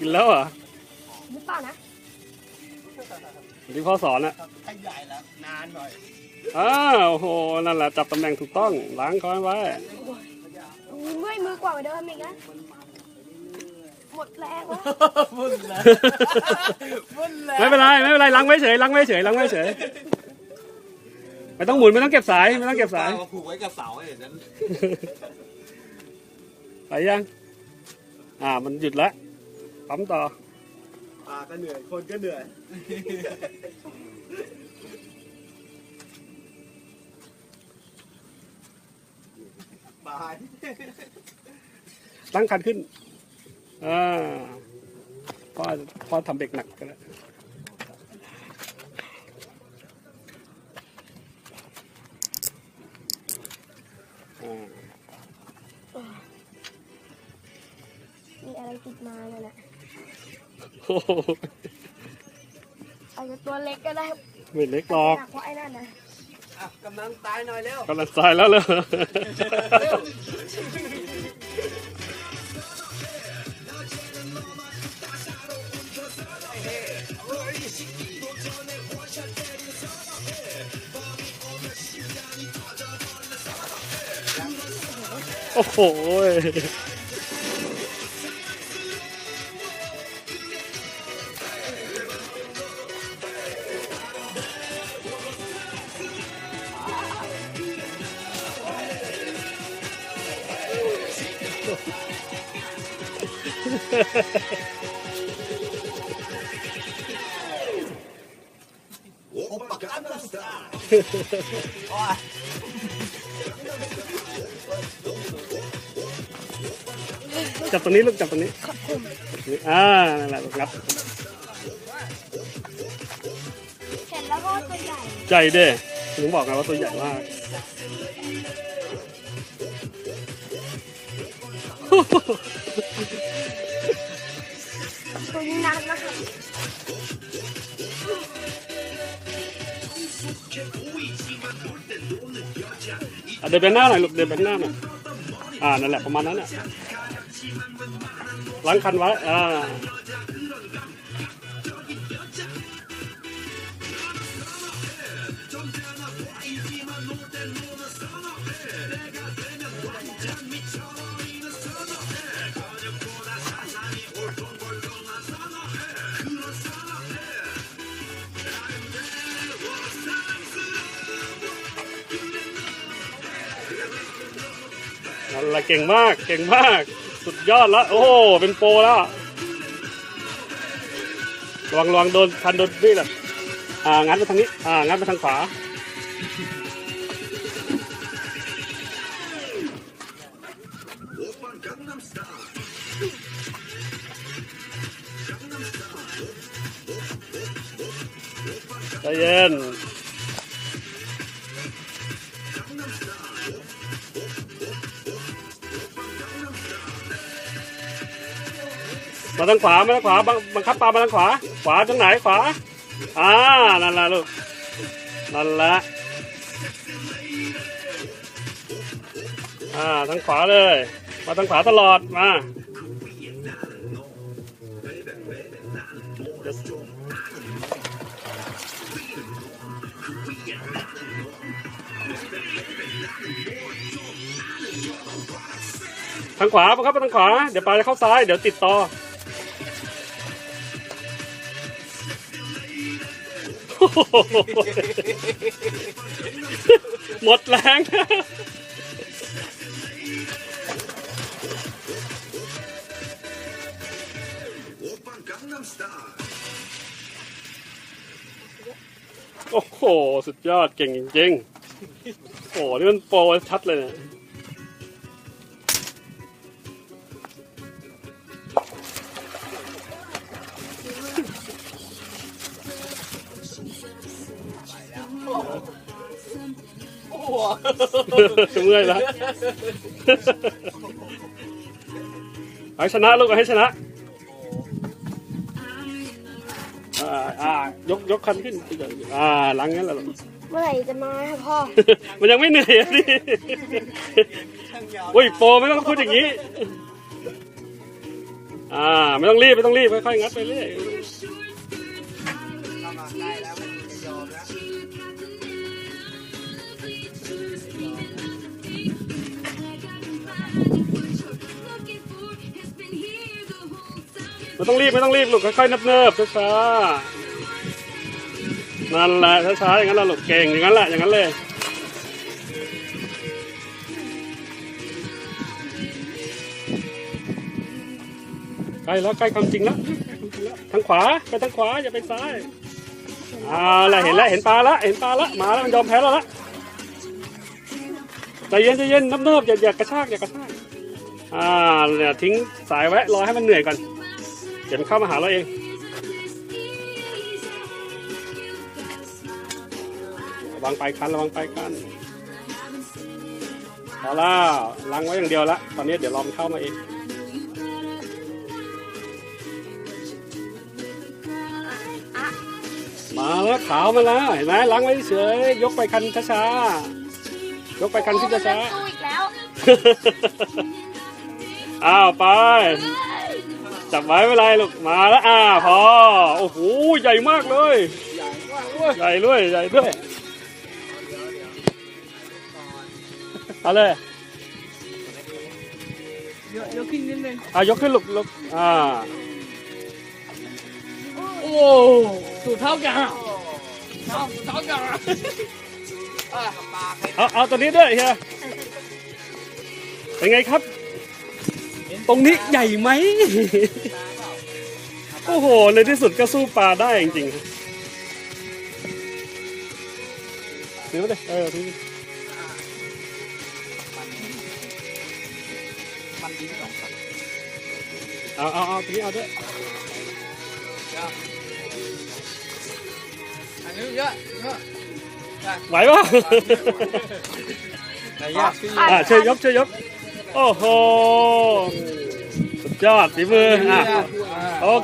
กินแล้วเหรอหรือเปล่านะที่พ่อสอนอะขยายแล้วนานหน่อยอ้าวโอ้โหนั่นแหละจับตำแหน่งถูกต้อง ล้างเขาไว้เมื่อยมือกว่าเดิมอีกนะหมดแรงแล้ววุ่นเลยวุ่นเลยไม่เป็นไรไม่เป็นไรล้างไว้เฉยล้างไว้เฉยล้างไว้เฉยไม่ต้องหมุนไม่ต้องเก็บสายไม่ต้องเก็บสายมาผูกไว้กับเสาไอ้นั้นไปยัง อ่า มันหยุดแล้วปั๊มต่อปลาก็เหนื่อย คนก็เหนื่อย บาย ตั้งคันขึ้น อ่าพ่อพ่อทำเบรกหนักกันแล้วอ่า ติดมาเนี่ยแหละโอ้โหอาจจะตัวเล็กก็ได้ไม่เล็กหรอกหนักเพราะไอ้นั่นนะอะกำลังตายหน่อยเร็วกำลังตายแล้วเลยโอ้โห จับตรงนี้ลูกจับตรงนี้อ่านั่นแหละลูกงับเสร็จแล้วก็ตัวใหญ่ ใจเด้ถึงบอกไงว่าตัวใหญ่มาก ตัวนี้นานนะครับอะเดินไปหน้าหน่อยลูกเดินไปหน้าหน่อยอ่านั่นแหละประมาณนั้นแหละล้างคันไว้อ่า แหละเก่งมาก เก่งมาก สุดยอดแล้วโอ้เป็นโปรแล้วระวังระวังโดนคันโดนนี่แหละอ่างัดไปทางนี้ อ่างัดไปทางขวา ใจเย็น มาทางขวามาทางขวาบังบังคับปลามาทางขวา ขวาทางไหนขวาอ่านั่นละลูกนั่นละอ่าทางขวาเลย มาทางขวาตลอดมาทางขวาบังคับไปทางขวา เดี๋ยวปลาจะเข้าซ้าย เดี๋ยวติดต่อ หมดแรงโอ้โห สุดยอดเก่งจริงๆโอ้โห นี่มันโปรชัดเลยเนี่ย เมื่อยแล้วให้ชนะลูกให้ชนะอ่าอ่ายกยกคันขึ้นอ่าหลังงั้นแหละลูกเมื่อไหร่จะมาครับพ่อ มันยังไม่เหนื่อยอะดิช่างยาวโอ้ยโปรไม่ต้องพูดอย่างนี้ อ่า ไม่ต้องรีบ ไม่ต้องรีบ ค่อยๆงัดไปเรื่อย ไม่ต้องรีบไม่ต้องรีบลูกค่อยๆนับเนิบช้าๆนั่นแหละช้าๆอย่างนั้นแหละลูกเก่งอย่างนั้นแหละอย่างนั้นเลยใกล้แล้วใกล้ความจริงแล้วทางขวาไปทางขวาอย่าไปซ้ายอ่าละเห็นแล้วเห็นปลาละเห็นปลาละมาแล้วมันยอมแพ้แล้วละใจเย็นใจเย็นเนิบอย่าอย่ากระชากอย่ากระชากอ่าเนี่ยทิ้งสายไว้รอให้มันเหนื่อยก่อน ดี๋ยวมันเข้ามาหาเราเองระวังไปคันระวังไปคันพอแล้วล้างไว้อย่างเดียวละตอนนี้เดี๋ยวรอมันเข้ามาเองมาแล้วขาวมาแล้วเห็นไหมล้างไว้เฉยยกไปคันช้าๆยกไปคันที่โอ้มันช้าเริ่มสู้อีกแล้วๆอ้าวไป จับไว้ไม่เป็นไรลูกมาแล้วอ่าพอโอ้โหใหญ่มากเลยใหญ่ด้วยใหญ่ด้วยเอาเลยเยอะเยอะขึ้นนิดนึงอ่ายกขึ้นลูกลูกอ่าโอ้สูตรเท่ากันเท่าเท่ากันเออปลาใครเอาเอาตัวนี้ด้วยเฮียเป็นไงครับ ตรงนี้ใหญ่ไหม โอ้โห ในที่สุดก็สู้ปลาได้จริงๆถือมาเลย เออถือมันดิ้นสองครั้งเอาเอาเอาตัวนี้เอาด้วยอันนี้เยอะเยอะไหวปะแต่ยากขึ้นอ่าช่วยยกช่วยยก โอ้โห สุดยอดฝีมืออะโอเค